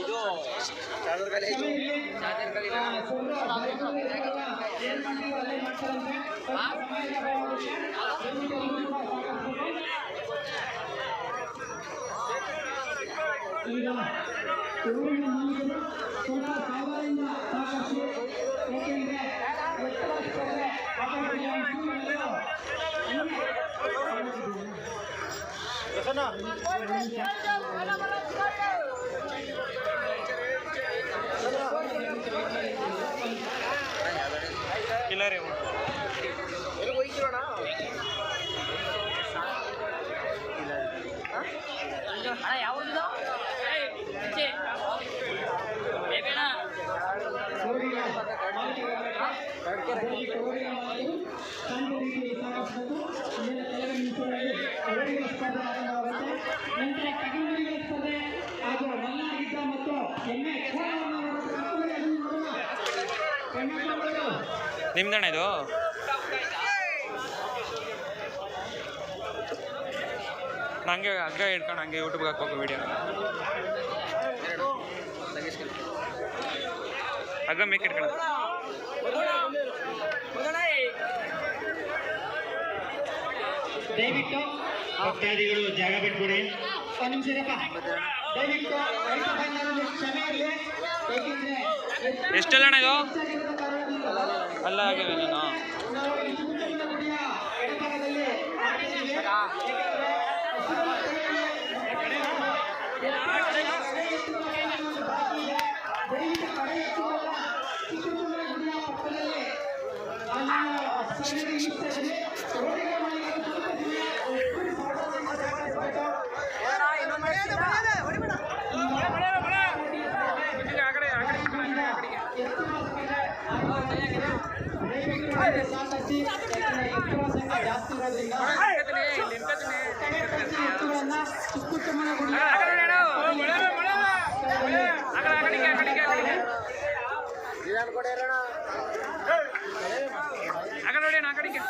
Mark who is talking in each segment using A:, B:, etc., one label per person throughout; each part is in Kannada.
A: ಇದು ಚಾದರ್ ಕಲೆ
B: ಈಗ ಊರಿನ ಮಾಲೀಕರು ಸ್ವಲ್ಪ ಸಾವರಿಂದ ಸಾಕಷ್ಟು ಏಕೆಂದ್ರೆ ಎತ್ತರ
C: ನಿಮ್ದಣ್ಣ ಇದು? ಹಂಗೆ ಹಗ್ಗ ಹಿಡ್ಕೊಂಡು ಹಂಗೆ ಯೂಟ್ಯೂಬ್ಗೆ ಹಾಕ್ಬೇಕು ವಿಡಿಯೋ ಹಗ್ಗ ಮೇಕ್ ಇಟ್ಕೊಂಡು
B: ದಯವಿಟ್ಟು ಭಕ್ತಾದಿಗಳು ಜಾಗ ಬಿಟ್ಬಿಡಿ. ಒಂದು ನಿಮಿಷ ಇರಪ್ಪ. ದಯವಿಟ್ಟು ರೈತ ಕ್ಷಮೆ ಇರಲಿ. ಏಕೆಂದ್ರೆ
C: ಎಷ್ಟೆಲ್ಲ ಅಣ್ಣ ಅಲ್ಲ ಆಗಿವೆ ನಾನು
B: Thank ಈ ಜಾಸ್ತಿ ಇರೋದ್ರಿಂದ ಎತ್ತುಗಳನ್ನ ಚಿಕ್ಕುಟ್ಟಮ್ಮನ ಗುಡಿಯ
A: ನಿಧಾನ ಕೊಡಿ ಅಣ್ಣ
C: ಆ ಕಡೆ ನೋಡಿ ಆ ಕಡೆಗೆ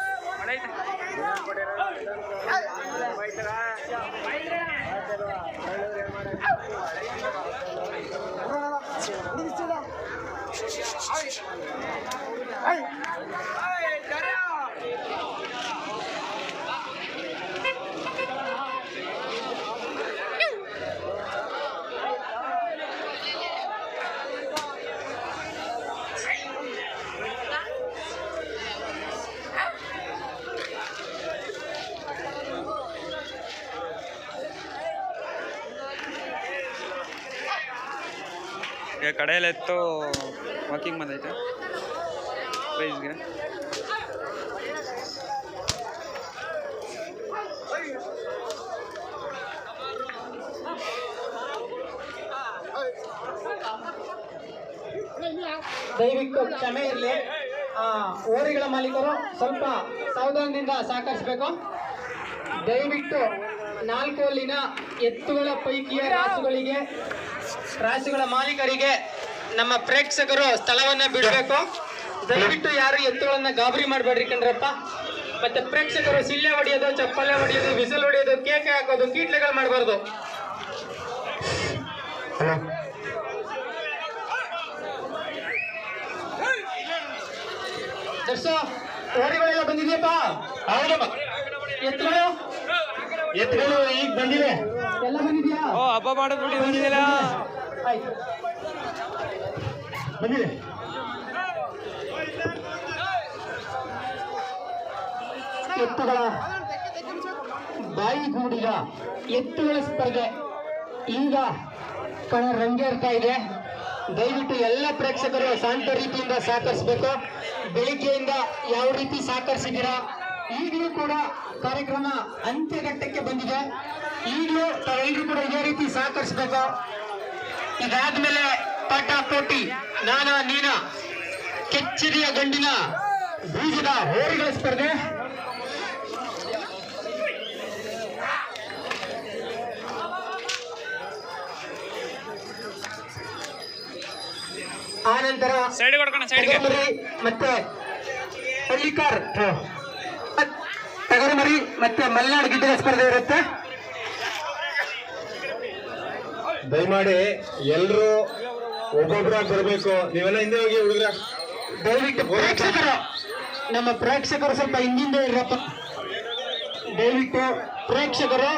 C: ಮಳೆ ಐತೆ
A: ನಿಧಾನ ಕೊಡಿ ಅಣ್ಣ ನಿಧಾನ ಕೊಡಿ ಆಯ್ತಾರಾ
C: ಈಗ ಕಡೆಯಲ್ಲಿ ಎತ್ತು ವಾಕಿಂಗ್ ಬಂದೈತೆ. ಪ್ರೈಸ್ಗೆ
B: ದಯವಿಟ್ಟು ಕ್ಷಮೆ ಇರಲಿ. ಓರಿಗಳ ಮಾಲೀಕರು ಸ್ವಲ್ಪ ಸಾವಧಾನದಿಂದ ಸಹಕರಿಸಬೇಕು. ದಯವಿಟ್ಟು ನಾಲ್ಕು ಅಲ್ಲಿನ ಎತ್ತುಗಳ ಪೈಕಿಯ ರಾಸುಗಳಿಗೆ ರಾಸುಗಳ ಮಾಲೀಕರಿಗೆ ನಮ್ಮ ಪ್ರೇಕ್ಷಕರು ಸ್ಥಳವನ್ನ ಬಿಡಬೇಕು. ದಯವಿಟ್ಟು ಯಾರು ಎತ್ತುಗಳನ್ನ ಗಾಬರಿ ಮಾಡಬೇಡ್ರಿ ಕಣ್ರಪ್ಪ. ಮತ್ತೆ ಪ್ರೇಕ್ಷಕರು ಸಿಲ್ಲೆ ಹೊಡೆಯೋದು ಚಪ್ಪಲೆ ಹೊಡೆಯೋದು ಬಿಸಿಲು ಹೊಡೆಯೋದು ಕೇಕೆ ಹಾಕೋದು ಕೀಟ್ಲೆಗಳು ಮಾಡಬಾರ್ದು. ದರ್ಶೋ ಓರಿಗಳೆಲ್ಲ ಬಂದಿದೆಯಪ್ಪ? ಹೌದಪ್ಪ ಎತ್ತುಗಳು? ಎತ್ತುಗಳು ಈಗ ಬಂದಿವೆ ಎಲ್ಲ ಬಂದಿದೆಯಾ?
C: ಓ ಹಬ್ಬ ಮಾಡೋದು ಬಿಡಿ ಬಂದಿದ್ದಿಲ್ಲ
B: ಆಯ್ತು. ಬಂದಿದೆ. ಎತ್ತುಗಳ ಬಾಯಿಗೂಡಿಗ ಎತ್ತುಗಳ ಸ್ಪರ್ಧೆ. ಈಗ ಕಣ ರಂಗೇರ್ತಾ ಇದೆ. ದಯವಿಟ್ಟು ಎಲ್ಲ ಪ್ರೇಕ್ಷಕರು ಶಾಂತ ರೀತಿಯಿಂದ ಸಹಕರಿಸಬೇಕು. ಬೆಳಿಗ್ಗೆಯಿಂದ ಯಾವ ರೀತಿ ಸಹಕರಿಸಿದ್ದೀರಾ? ಈಗಲೂ ಕೂಡ ಕಾರ್ಯಕ್ರಮ ಅಂತ್ಯಘಟ್ಟಕ್ಕೆ ಬಂದಿದೆ. ಈಗಲೂ ತಾವೆಲ್ಲರೂ ಕೂಡ ಇದೇ ರೀತಿ ಸಹಕರಿಸಬೇಕು. ಇದಾದ್ಮೇಲೆ ಪಾಠ ಪೋಟಿ ನಾನ ನೀನ ಕೆಚ್ಚರಿಯ ಗಂಡಿನ ಬೀಜದ ಹೋರಿಗಳ ಸ್ಪರ್ಧೆ. ಆನಂತರ ಮತ್ತೆ ಹಳ್ಳಿಕಾರ್. ಮತ್ತೆ ಮಲೆನಾಡು ಗಿಡ್ಡ ಸ್ಪರ್ಧೆ ಇರುತ್ತೆ.
A: ದಯಮಾಡಿ ಎಲ್ರು ಒಬ್ಬೊಬ್ರಾಗಿ ಬರಬೇಕು. ನೀವೆಲ್ಲ ಹಿಂದೆ ಹೋಗಿ ಹುಡುಗ್ರ.
B: ದಯವಿಟ್ಟು ಪ್ರೇಕ್ಷಕರು ನಮ್ಮ ಪ್ರೇಕ್ಷಕರು ಸ್ವಲ್ಪ ಹಿಂದಿಂದ ಇರಪ್ಪ ದಯವಿಟ್ಟು ಪ್ರೇಕ್ಷಕರು